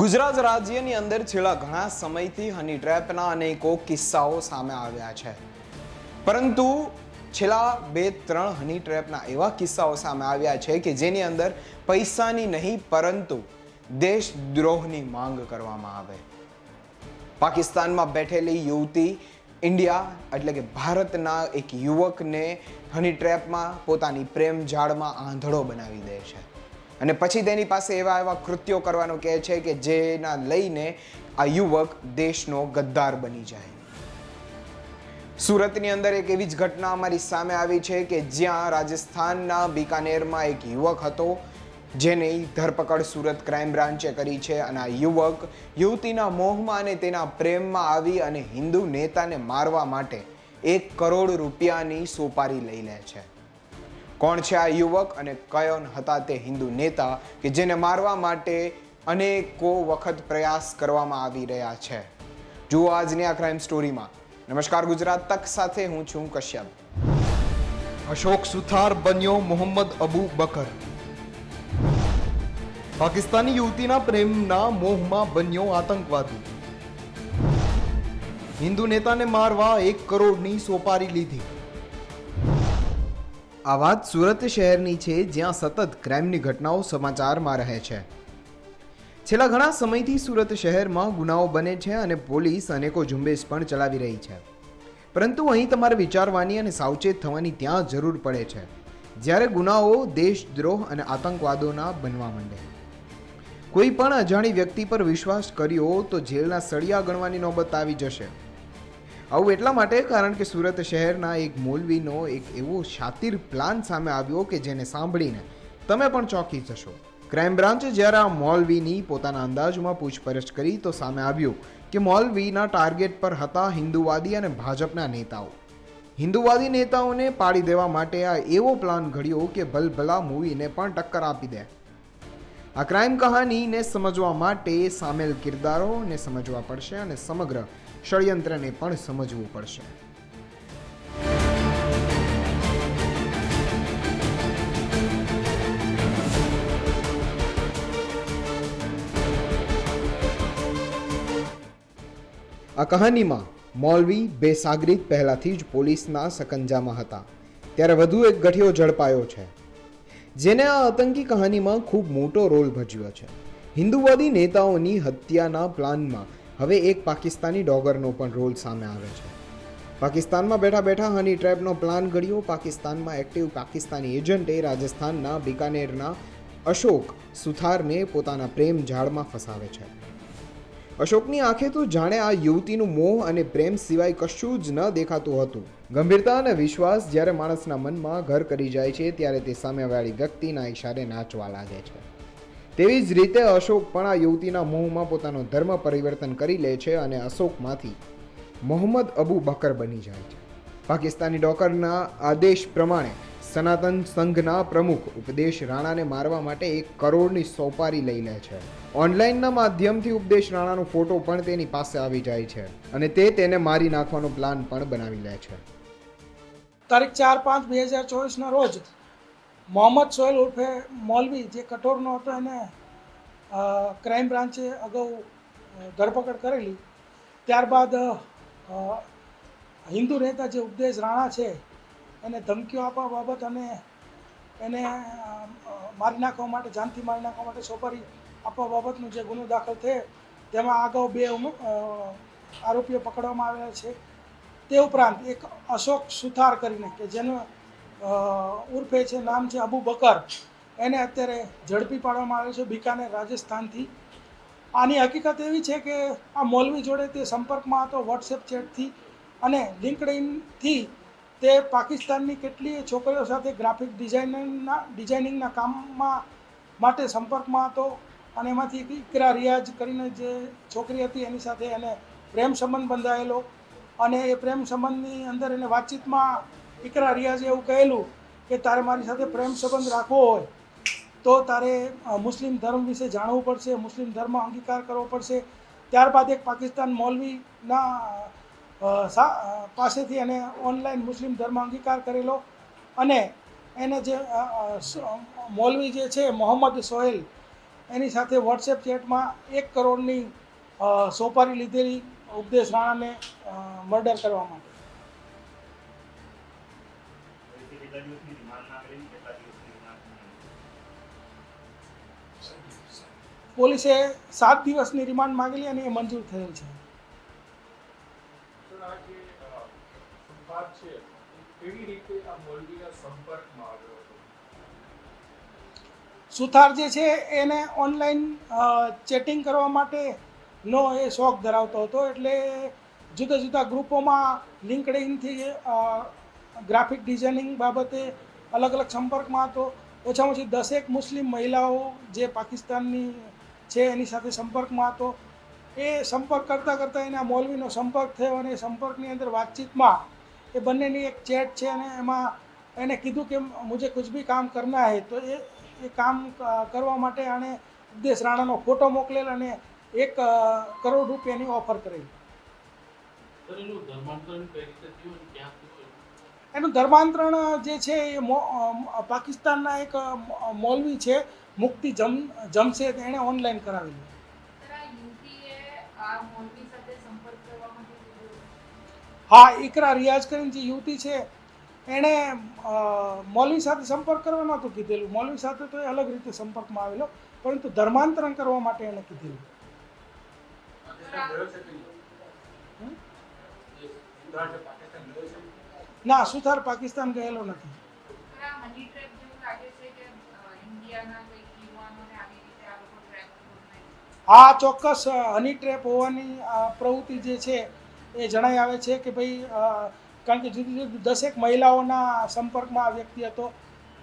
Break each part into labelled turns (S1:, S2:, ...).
S1: ગુજરાત રાજ્યની અંદર છેલ્લા ઘણા સમયથી હની ટ્રેપના અનેકો કિસ્સાઓ સામે આવ્યા છે. પરંતુ છેલ્લા બે ત્રણ હની ટ્રેપના એવા કિસ્સાઓ સામે આવ્યા છે કે જેની અંદર પૈસાની નહીં, પરંતુ દેશદ્રોહની માંગ કરવામાં આવે. પાકિસ્તાનમાં બેઠેલી યુવતી ઇન્ડિયા એટલે કે ભારતના એક યુવકને હની ટ્રેપમાં પોતાની પ્રેમ જાળમાં આંધળો બનાવી દે છે. અને પછી તેની પાસે એવા એવા કૃત્યો કરવાનું કહે છે કે જેના લઈને આ યુવક દેશનો ગદ્દાર બની જાય. સુરતની અંદર એક એવી જ ઘટના અમારી સામે આવી છે કે જ્યાં રાજસ્થાનના બિકાનેરમાં એક યુવક હતો, જેની ધરપકડ સુરત ક્રાઇમ બ્રાન્ચે કરી છે અને આ યુવક યુવતીના મોહમાં અને તેના પ્રેમમાં આવી અને હિન્દુ નેતાને મારવા માટે એક કરોડ રૂપિયાની સોપારી લઈ લે છે. કોણ છે આ યુવક અને કયોન હતા તે હિન્દુ નેતા કે જેને મારવા માટે અનેકો વખત પ્રયાસ કરવામાં આવી રહ્યા છે? જુઓ આજની આ ક્રાઇમ સ્ટોરીમાં નમસ્કાર, ગુજરાત તક સાથે હું છું કશ્યપ.
S2: અશોક સુથાર બન્યો મોહમ્મદ અબુ બકર. પાકિસ્તાની યુવતીના પ્રેમના મોહમાં બન્યો આતંકવાદી. હિન્દુ નેતાને મારવા એક કરોડની સોપારી લીધી. આ વાત સુરત શહેરની છે, જ્યાં સતત ક્રાઇમની ઘટનાઓ સમાચારમાં રહે છે. છેલ્લા ઘણા સમયથી સુરત શહેરમાં ગુનાઓ બને છે અને પોલીસ અનેકો ઝુંબેશ પણ ચલાવી રહી છે. પરંતુ અહીં તમારે વિચારવાની અને સાવચેત થવાની ત્યાં જરૂર પડે છે. જ્યારે ગુનાઓ દેશદ્રોહ અને આતંકવાદોના બનવા માંડે. કોઈ પણ અજાણી વ્યક્તિ પર વિશ્વાસ કર્યો તો જેલના સળિયા ગણવાની નોબત આવી જશે. આવું એટલા માટે, કારણ કે સુરત શહેરના એક મોલવીનો એક એવો શાતિર પ્લાન સામે આવ્યો કે જેને સાંભળીને તમે પણ ચોંકી જશો. ક્રાઇમ બ્રાન્ચે જ્યારે આ મોલવીની પોતાના અંદાજમાં પૂછપરછ કરી તો સામે આવ્યું કે મોલવીના ટાર્ગેટ પર હતા હિન્દુવાદી અને ભાજપના નેતાઓ. હિન્દુવાદી નેતાઓને પાડી દેવા માટે આ એવો પ્લાન ઘડ્યો કે ભલભલા મૂવીને પણ ટક્કર આપી દે. આ ક્રાઇમ કહાનીને સમજવા માટે સામેલ કિરદારોને સમજવા પડશે અને સમગ્ર ષડયંત્રને પણ સમજવું પડશે. આ કહાનીમાં મૌલવી બેસાગરીત પહેલાથી જ પોલીસના સકંજામાં હતા. ત્યારે વધુ એક ગઠિયો ઝડપાયો છે. જેને આ આતંકી કહાનીમાં ખૂબ મોટો રોલ ભજવ્યો છે. હિન્દુવાદી નેતાઓની હત્યાના પ્લાનમાં હવે એક પાકિસ્તાની ડોગરનો પણ રોલ સામે આવે છે. પાકિસ્તાનમાં બેઠા બેઠા હની ટ્રેપનો પ્લાન ઘડ્યો. પાકિસ્તાનમાં એક્ટિવ પાકિસ્તાની એજન્ટે રાજસ્થાનના બિકાનેરના અશોક સુથારને પોતાના પ્રેમ ઝાડમાં ફસાવે છે. અશોકની આંખે તો જાણે આ યુવતીનું મોહ અને પ્રેમ સિવાય કશું જ ન દેખાતું હતું. ગંભીરતા અને વિશ્વાસ જ્યારે માણસના મનમાં ઘર કરી જાય છે, ત્યારે તે સામેવાળી વ્યક્તિના ઈશારે નાચવા લાગે છે. તેવી જ રીતે અશોક પણ આ યુવતીના મોહમાં પોતાનો ધર્મ પરિવર્તન કરી લે છે અને અશોકમાંથી મોહમ્મદ અબુ બકર બની જાય છે. પાકિસ્તાની ડોકરના આદેશ પ્રમાણે સનાતન સંઘના પ્રમુખ ઉપદેશ રાણાને મારવા માટે એક કરોડની સોપારી લઈ લે છે. ઓનલાઈનના માધ્યમથી ઉપદેશ રાણાનો ફોટો પણ તેની પાસે આવી જાય છે અને તે તેને મારી નાખવાનો પ્લાન પણ બનાવી લે છે.
S3: તારીખ ચાર પાંચ બે હજાર ચોવીસના રોજ મોહમ્મદ સોહેલ ઉર્ફે મૌલવી જે કઠોરનો હતો એને ક્રાઇમ બ્રાન્ચે અગાઉ ધરપકડ કરેલી. ત્યારબાદ હિન્દુ નેતા જે ઉપદેશ રાણા છે, એને ધમકીઓ આપવા બાબત અને એને મારી નાખવા માટે, જાનથી મારી નાખવા માટે સોપારી આપવા બાબતનો જે ગુનો દાખલ થયો, તેમાં અગાઉ બે આરોપીઓ પકડવામાં આવેલા છે. તે ઉપરાંત એક અશોક સુથાર કરીને, કે જેનું ઉર્ફે છે, નામ છે અબુ બકર. એને અત્યારે ઝડપી પાડવામાં આવ્યો છે બિકાનેર, રાજસ્થાનથી. આની હકીકત એવી છે કે આ મૌલવી જોડે તે સંપર્કમાં હતો વોટ્સએપ ચેટથી અને લિંકડઇનથી તે પાકિસ્તાનની કેટલીય છોકરીઓ સાથે ગ્રાફિક ડિઝાઇનના, ડિઝાઇનિંગના કામમાં માટે સંપર્કમાં હતો અને એમાંથી ઇકરા રિયાઝ કરીને જે છોકરી હતી એની સાથે એને પ્રેમ સંબંધ બંધાયેલો અને એ પ્રેમ સંબંધની અંદર એને વાતચીતમાં ઇકરા રિયાઝે એવું કહેલું કે તારે મારી સાથે પ્રેમ સંબંધ રાખવો હોય, તો તારે મુસ્લિમ ધર્મ વિશે જાણવું પડશે, મુસ્લિમ ધર્મ અંગીકાર કરવો પડશે. ત્યારબાદ એક પાકિસ્તાન મૌલવીના પાસેથી એને ઓનલાઈન મુસ્લિમ ધર્મ અંગીકાર કરેલો. અને એને જે મૌલવી જે છે, મોહમ્મદ સોહેલ, એની સાથે વોટ્સએપ ચેટમાં એક કરોડની સોપારી લીધેલી ઉપદેશ રાણાને મર્ડર કરવા માટે.
S4: કેટલા દિવસની રિમાન્ડ માંગેલી કેટલા દિવસની રિમાન્ડ
S3: પોલીસે સાત દિવસની રિમાન્ડ માંગેલી અને એ મંજૂર થયેલ છે. સુથાર જે છે એને ઓનલાઈન ચેટિંગ કરવા માટે નો એ શોખ ધરાવતો હતો. એટલે જુદા જુદા ગ્રુપોમાં લિંકડિનથી ગ્રાફિક ડિઝાઇનિંગ બાબતે અલગ અલગ સંપર્કમાં હતો. ઓછામાં ઓછી દસેક મુસ્લિમ મહિલાઓ જે પાકિસ્તાનની છે એની સાથે સંપર્કમાં હતો. એ સંપર્ક કરતાં કરતાં એના મૌલવીનો સંપર્ક થયો અને સંપર્કની અંદર વાતચીતમાં એ બંનેની એક ચેટ છે અને એમાં એને કીધું કે મુજે કુછ બી કામ કરના હે. તો એ એ કામ કરવા માટે આણે ઉપદેશ રાણાનો ફોટો મોકલેલ અને એક કરોડ રૂપિયાની ઓફર કરેલી.
S5: ધર્માંતરણ કઈ રીતે થયું ક્યાં થયું
S3: એનું ધર્માંતરણ જે છે એ મો- પાકિસ્તાનના એક મૌલવી છે મુક્તિ જમ જમશેદ એણે ઓનલાઈન કરાવેલું. હા ઇકરા રિયાઝ કરીને જે યુવતી છે એણે મૌલવી સાથે સંપર્ક કરવા નહોતું કીધેલું. મૌલવી સાથે તો એ અલગ રીતે સંપર્કમાં આવેલો પરંતુ ધર્માંતરણ કરવા માટે એણે કીધેલું.
S6: પાકિસ્તાન
S3: ના સુથાર પાકિસ્તાન ગયેલો નથી.
S7: આ
S3: ચોક્કસ હની ટ્રેપ હોવાની પ્રવૃત્તિ જે છે એ જણાઈ આવે છે કે ભાઈ કારણ કે જુદી જુદી દસેક મહિલાઓના સંપર્કમાં આ વ્યક્તિ હતો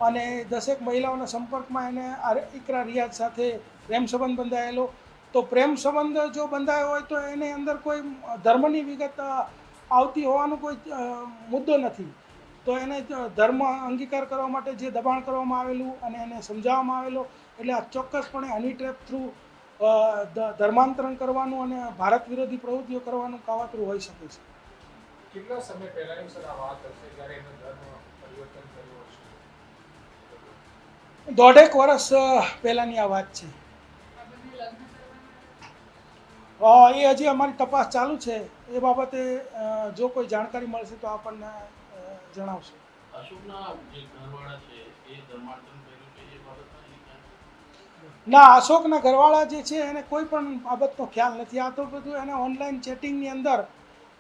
S3: અને દસેક મહિલાઓના સંપર્કમાં એને આ ઇકરા રિયાઝ સાથે પ્રેમ સંબંધ બંધાયેલો. તો પ્રેમ સંબંધ જો બંધાયો હોય તો એની અંદર કોઈ ધર્મની વિગત આવતી હોવાનો કોઈ મુદ્દો નથી. તો એને ધર્મ અંગીકાર કરવા માટે જે દબાણ કરવામાં આવેલું અને એને સમજાવવામાં આવેલો એટલે આ ચોક્કસપણે હની ટ્રેપ થ્રુ ધર્માંતરણ કરવાનું અને ભારત વિરોધી પ્રવૃત્તિઓ કરવાનું કાવતરું હોઈ શકે છે.
S6: કેટલા સમય પહેલાની સર આ વાત હશે જ્યારે એનો ધર્મ પરિવર્તન કર્યું હશે?
S3: દોઢેક વર્ષ પહેલાની પહેલાંની આ વાત છે. એ હજી અમારી તપાસ ચાલુ છે. એ બાબતે જો કોઈ જાણકારી મળશે તો આપણને જણાવશે. ના અશોકના ઘરવાળા જે છે એને કોઈ પણ બાબતનો ખ્યાલ નથી. આ તો બધું એને ઓનલાઈન ચેટિંગની અંદર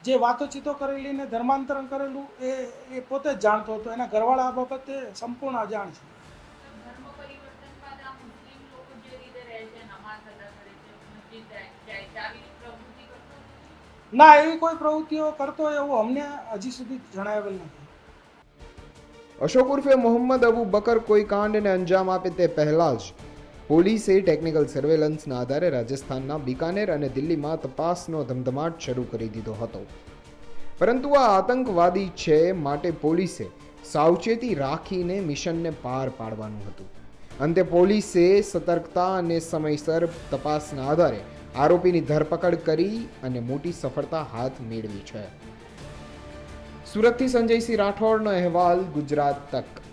S3: જે વાતોચીતો કરેલી ને ધર્માંતરણ કરેલું એ એ પોતે જ જાણતો હતો. એના ઘરવાળા આ બાબતે સંપૂર્ણ અજાણ છે. ના, એવી કોઈ પ્રવૃત્તિઓ કરતો એવું અમને હજી સુધી જણાવેલ નથી.
S2: અશોક ઉર્ફે મોહમ્મદ અબુ બકર કોઈ કાંડને અંજામ આપે તે પહેલાં જ પોલીસે ટેકનિકલ સર્વેલન્સના આધારે રાજસ્થાનના બિકાનેર અને દિલ્હીમાં તપાસનો ધમધમાટ શરૂ કરી દીધો હતો. પરંતુ આ આતંકવાદી છે માટે પોલીસે સાવચેતી રાખીને મિશનને પાર પાડવાનું હતું. અંતે પોલીસે સતર્કતા અને સમયસર તપાસના આધારે આરોપીની ધરપકડ કરી અને મોટી સફળતા હાથ મેળવી છે. સુરતથી સંજયસિંહ રાઠોડનો અહેવાલ ગુજરાત તક